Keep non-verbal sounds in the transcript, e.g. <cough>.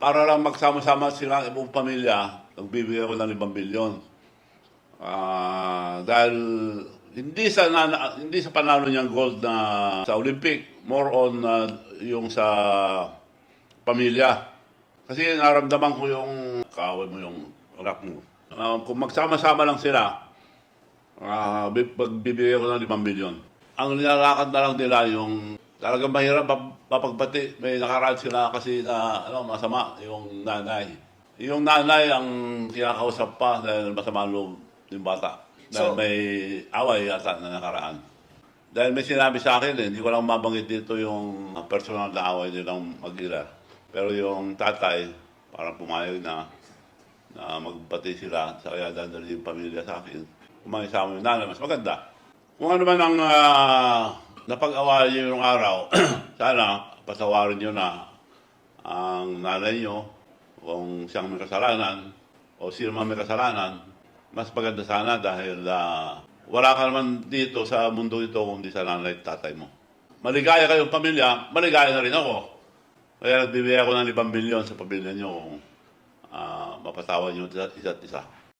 para lang magsama-sama sila ang buong pamilya, nagbibigay ako ng 5 milyon. Ah, dahil hindi sa nana, hindi sa panalo niyang gold na sa Olympic, more on ah, yung sa pamilya. Kasi naramdaman ko yung kaaway mo yung anak mo. Ah, kung magsama-sama lang sila, ah bi- pagbibigay ko ng 5 milyon. Ang nilalakad na lang nila yung talagang mahirap map- mapagbati. May nakaraan sila kasi na ano, masama yung nanay. Yung nanay ang kinakausap pa dahil masama loob yung bata. Dahil So- may away yata na nakaraan. Dahil may sinabi sa akin, eh, hindi ko lang mabanggit dito yung personal na away nilang mag Pero yung tatay, parang pumayag na na magbati sila sa kaya dadali yung pamilya sa akin. Kumain sa amin yung nanay, mas maganda. Kung ano man ang uh, napag-awayan niyo yung araw, <clears throat> sana patawarin niyo na ang nanay niyo kung siyang may kasalanan o sino man may kasalanan, mas maganda sana dahil ah, wala ka naman dito sa mundo ito kundi sa nanay at tatay mo. Maligaya kayong pamilya, maligaya na rin ako. Kaya nagbibigay ako ng 5 bilyon sa pamilya niyo kung ah, mapatawan niyo isa't isa.